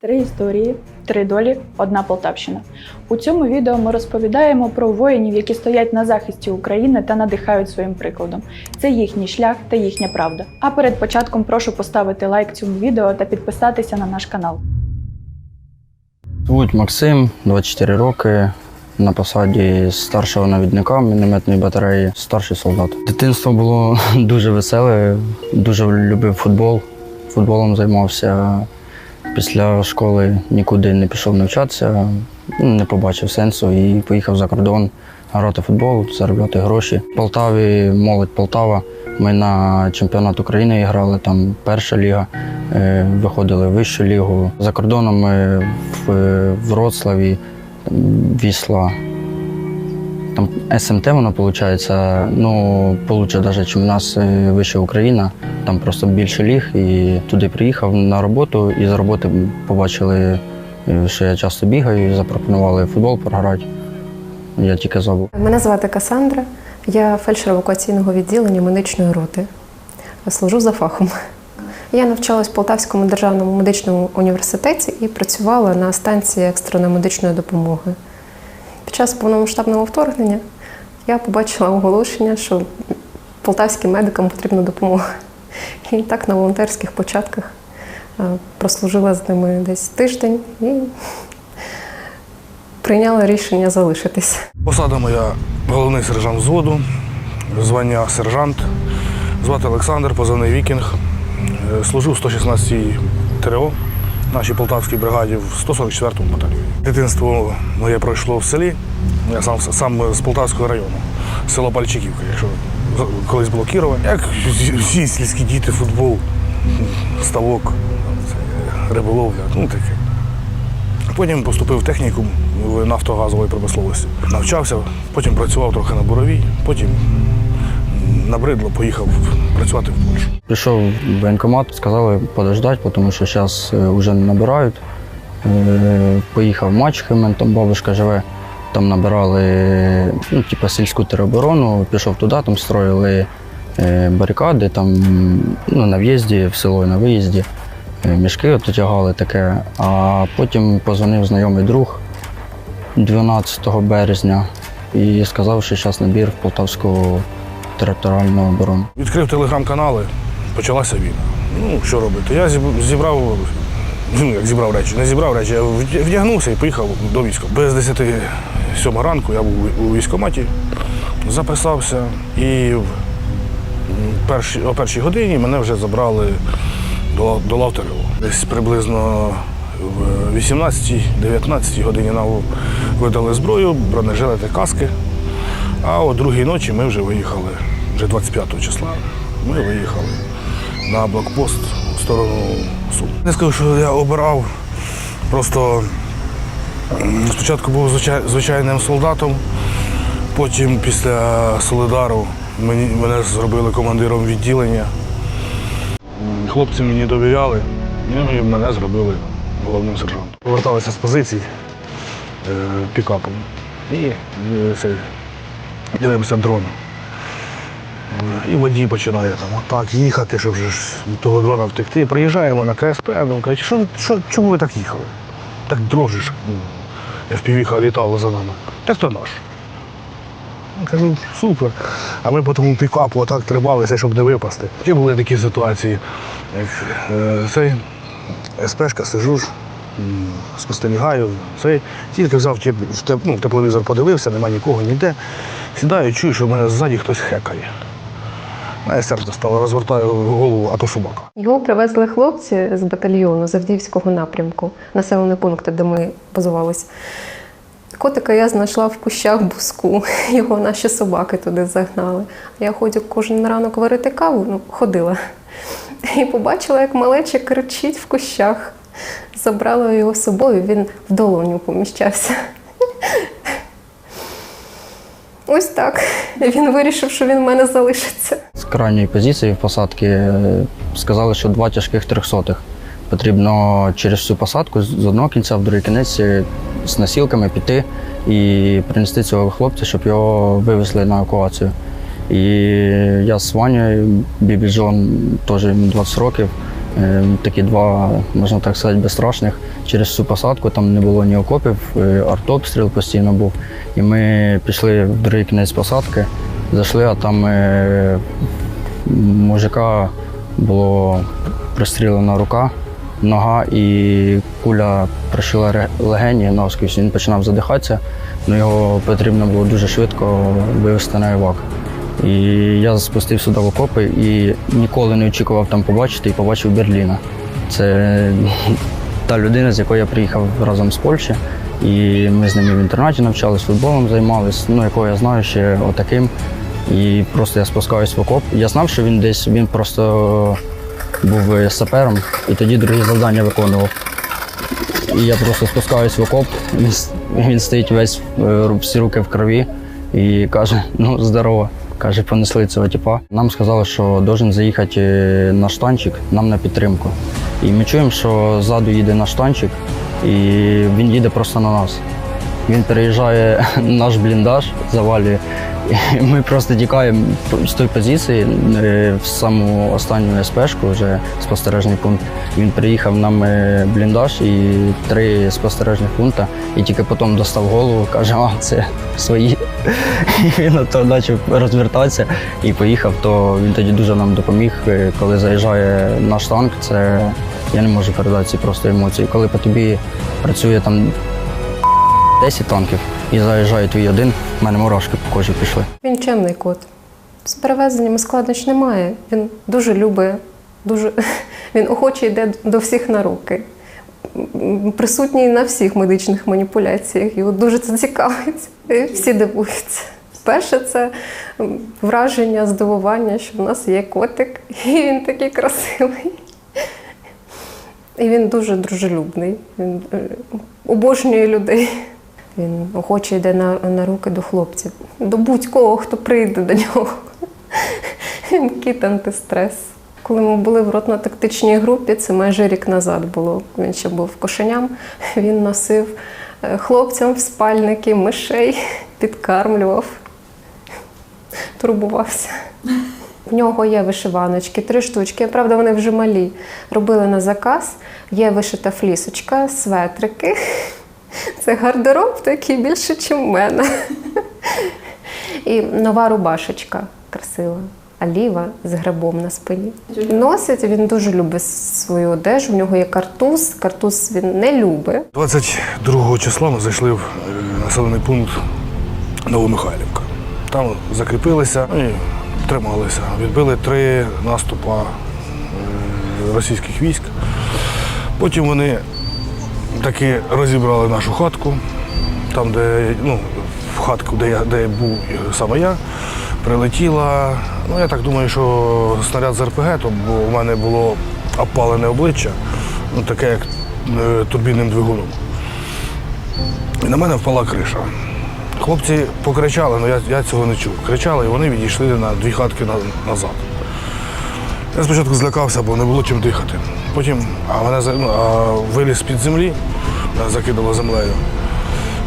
Три історії, три долі, одна Полтавщина. У цьому відео ми розповідаємо про воїнів, які стоять на захисті України та надихають своїм прикладом. Це їхній шлях та їхня правда. А перед початком прошу поставити лайк цьому відео та підписатися на наш канал. Звуть Максим, 24 роки. На посаді старшого навідника мінометної батареї, старший солдат. Дитинство було дуже веселе, дуже любив футбол. Футболом займався. Після школи нікуди не пішов навчатися, ну, не побачив сенсу і поїхав за кордон грати футбол, заробляти гроші. В Полтаві, молодь Полтава. Ми на чемпіонат України грали, там перша ліга, е, виходили в вищу лігу. За кордоном ми в Вроцлаві, Вісла. Там СМТ воно виходить, ну, получше навіть, ніж у нас е, вища Україна. Там просто більше ліг. І туди приїхав на роботу, і з роботи побачили, е, що я часто бігаю, і запропонували футбол програти. Я тільки забув. Мене звати Касандра, я фельдшер евакуаційного відділення медичної роти. Служу за фахом. Я навчалась в Полтавському державному медичному університеті і працювала на станції екстреної медичної допомоги. Під час повномасштабного вторгнення я побачила оголошення, що полтавським медикам потрібна допомога. І так на волонтерських початках е, прослужила з ними десь тиждень і прийняла рішення залишитись. Посада моя головний сержант взводу, звання сержант. Звати Олександр, позивний Вікінг. Е, Служив в 116-й ТРО, нашій полтавській бригаді в 144-му батальйоні. Дитинство моє пройшло в селі. Я сам, сам з Полтавського району, село Пальчиківка, якщо колись було Кірове. Як всі сільські діти, футбол, ставок, риболовля, ну таке. Потім поступив в технікум в нафтогазової промисловості. Навчався, потім працював трохи на буровій, потім набридло, поїхав працювати в Польщу. Прийшов в воєнкомат, сказали подождати, тому що зараз вже не набирають. Е, Поїхав в мене там бабушка живе. Там набирали ну, типу, сільську тероборону, пішов туди, там строїли е, барикади, там ну, на в'їзді, в село на виїзді. Е, Мішки от тягали таке. А потім позвонив знайомий друг 12 березня і сказав, що зараз набір в Полтавську територіальну оборону. Відкрив телеграм-канали, почалася війна. Ну, що робити? Я зібрав, ну як зібрав речі, не зібрав речі, я вдягнувся і поїхав до війська. Без 10 сьома ранку я був у військкоматі, записався і о першій годині мене вже забрали до, до лав Десь приблизно в 18-19 годині нам видали зброю, бронежилети, каски. А о другій ночі ми вже виїхали, вже 25 числа. Ми виїхали на блокпост у сторону Сум. Не скажу, що я обирав. Просто спочатку був звичайним солдатом, потім після Солидару мені, мене зробили командиром відділення. Хлопці мені довіряли, ну і мене зробили головним сержантом. Поверталися з позицій е, пікапом. І е, це, дивимося дрон. І водій починає там отак їхати, щоб вже того дрона втекти. Приїжджаємо на КСП, ну кажуть, що, що, чому ви так їхали? Так дрожиш. Я впівіха літала за нами. Так то наш. Кажу, супер. А ми по тому пікапу отак трималися, щоб не випасти. Ще були такі ситуації, як е, цей СПшка, сижу ж, спостерігаю, цей, тільки взяв ну, тепловізор, подивився, нема нікого ніде. Сідаю, чую, що в мене ззаді хтось хекає. Мене серце стало, розвертаю голову, а то собака. Його привезли хлопці з батальйону з Авдіївського напрямку, населений пункт, де ми базувалися. Котика я знайшла в кущах буску, його наші собаки туди загнали. Я ходжу кожен ранок варити каву, ну, ходила. І побачила, як малечик кричить в кущах. Забрала його з собою, він в долоню поміщався. Ось так. Він вирішив, що він в мене залишиться. З крайньої позиції посадки е, сказали, що два тяжких трьохсотих. Потрібно через всю посадку з одного кінця в другий кінець е, з носілками піти і принести цього хлопця, щоб його вивезли на евакуацію. І я з Ванею, Бібі Джон, теж йому 20 років. Е, Такі два, можна так сказати, безстрашних через цю посадку, там не було ні окопів, е, артобстріл постійно був. І ми пішли в другий кінець посадки, зайшли, а там е, мужика було пристрілена рука, нога, і куля прошила легені навскрізь. Він починав задихатися, але його потрібно було дуже швидко вивезти на евак. І я спустився до окопи і ніколи не очікував там побачити і побачив Берліна. Це та людина, з якою я приїхав разом з Польщі. І ми з ним і в інтернаті навчались, футболом займалися, ну якого я знаю ще отаким. І просто я спускаюсь в окоп. Я знав, що він десь він просто був сапером, і тоді другі завдання виконував. І я просто спускаюсь в окоп, він, стоїть весь е, всі руки в крові і каже: ну здорово. Каже, понесли цього типа. Нам сказали, що должен заїхати на штанчик нам на підтримку. І ми чуємо, що ззаду їде наш танчик, і він їде просто на нас. Він переїжджає наш бліндаж, завалює. Ми просто тікаємо з тої позиції е, в саму останню СПшку, вже спостережний пункт. Він приїхав нам е, бліндаж і три спостережних пункти. І тільки потім достав голову, каже, а це свої. І він то почав розвертатися і поїхав. То він тоді дуже нам допоміг. Е, Коли заїжджає наш танк, це я не можу передати ці просто емоції. Коли по тобі працює там 10 танків і заїжджає твій один, в мене мурашки по кожі пішли. Він чемний кот. З перевезеннями складноч немає. Він дуже любить, дуже він охоче йде до всіх на руки. Присутній на всіх медичних маніпуляціях. Його дуже це цікавить. І всі дивуються. Перше, це враження, здивування, що в нас є котик, і він такий красивий. І він дуже дружелюбний. Він е, обожнює людей. Він охоче йде на, на руки до хлопців, до будь-кого, хто прийде до нього. Він кіт антистрес. Коли ми були в ротно-тактичній групі, це майже рік назад було. Він ще був кошеням. Він носив е, хлопцям в спальники мишей, підкармлював, турбувався. В нього є вишиваночки, три штучки. Правда, вони вже малі. Робили на заказ. Є вишита флісочка, светрики. Це гардероб такий більше, ніж в мене. І нова рубашечка красива. Аліва з грибом на спині. Носить він дуже любить свою одежу. В нього є картуз. Картуз він не любить. 22 числа ми зайшли в е, населений пункт Новомихайлівка. Там закріпилися і трималися. Відбили три наступи е, російських військ. Потім вони таки розібрали нашу хатку, там, де ну, в хатку, де я де був саме я, прилетіла. Ну, я так думаю, що снаряд з РПГ, то бо у мене було опалене обличчя, ну, таке як е, турбінним двигуном. І на мене впала криша. Хлопці покричали, але я, я цього не чув. Кричали, і вони відійшли на дві хатки на- назад. Я спочатку злякався, бо не було чим дихати. Потім а мене ну, а, виліз з-під землі, закидало землею.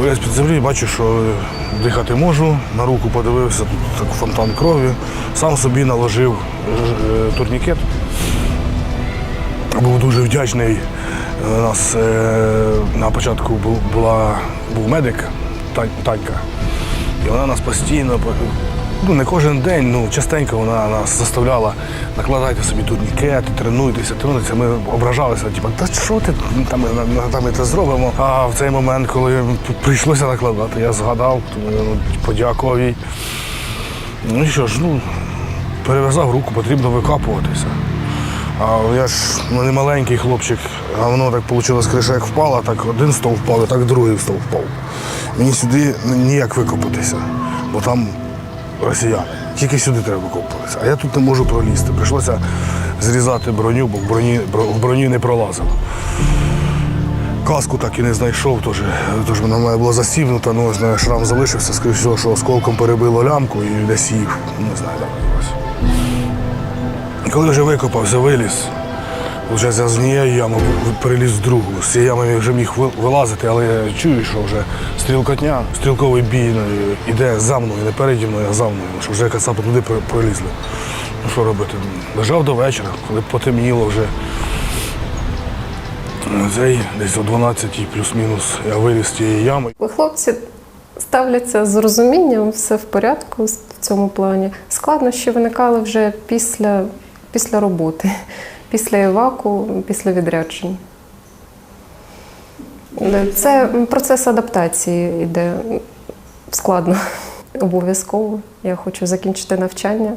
Виліз під землі, бачу, що дихати можу. На руку подивився, тут так фонтан крові. Сам собі наложив е, турнікет. Був дуже вдячний. У нас е, на початку бу- була, був медик Тань- Танька. І вона нас постійно, по- ну не кожен день, ну частенько вона нас заставляла накладайте собі турнікети, тренуйтеся, тренуйтеся. Ми ображалися, типу, та що ти там, ми- там це зробимо. А в цей момент, коли прийшлося накладати, я згадав, ну, подякував їй. Ну і що ж, ну, перев'язав руку, потрібно викапуватися. А я ж ну, не маленький хлопчик, а воно так вийшло, криша як впала, так один стовп впав, а так другий стовп впав. Мені сюди ніяк викопатися, бо там росіяни. Тільки сюди треба викопуватися. А я тут не можу пролізти. Прийшлося зрізати броню, бо в броні, в броні не пролазив. Каску так і не знайшов, тож, тож вона мене була засівнута, ну, знаю, шрам залишився, скоріше всього, що осколком перебило лямку і десь їв. Не знаю, там. Коли вже викопався, виліз, вже з однієї ями переліз в другу. З цієї ями я вже міг вилазити, але я чую, що вже стрілкотня, стрілковий бій ну, іде за мною, не переді мною, а за мною, що вже кацапи туди про- пролізли. Ну що робити? Лежав до вечора, коли потемніло вже. Цей десь о 12 плюс-мінус я виліз з тієї ями. Хлопці ставляться з розумінням, все в порядку в цьому плані. Складнощі виникали вже після, після роботи, після еваку, після відряджень. Це процес адаптації йде складно, обов'язково. Я хочу закінчити навчання,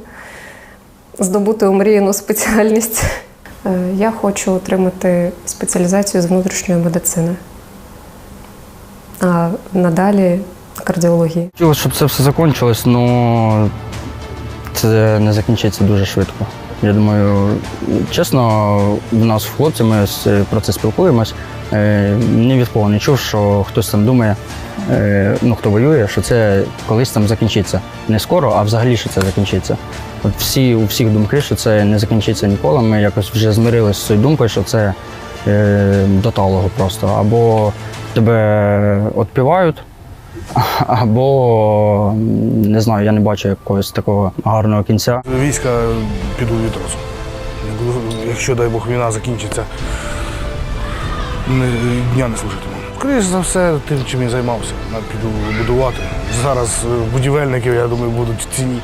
здобути омріяну спеціальність. Е, Я хочу отримати спеціалізацію з внутрішньої медицини а надалі кардіології. Хотілося, щоб це все закінчилось, але це не закінчиться дуже швидко. Я думаю, чесно, в нас хлопці ми про це спілкуємось. Е, Ні від кого не чув, що хтось там думає, е, ну хто воює, що це колись там закінчиться. Не скоро, а взагалі що це закінчиться. От всі, у всіх думки, що це не закінчиться ніколи. Ми якось вже змирилися з цією думкою, що це е, до талого просто. Або тебе відпівають, або не знаю, я не бачу якогось такого гарного кінця. Війська піду відразу. Якщо, дай Бог, війна закінчиться, дня не служитиму. Скоріше за все, тим, чим я займався, піду будувати. Зараз е, будівельників, я думаю, будуть ціні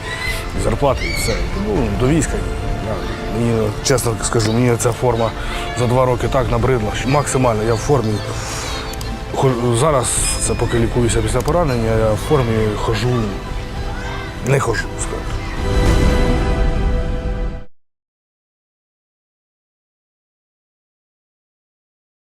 зарплати і все. Ну, до війська. Мені, чесно скажу, мені ця форма за два роки так набридла. що Максимально я в формі. Зараз, це поки лікуюся після поранення, я в формі хожу, не хожу, скажу.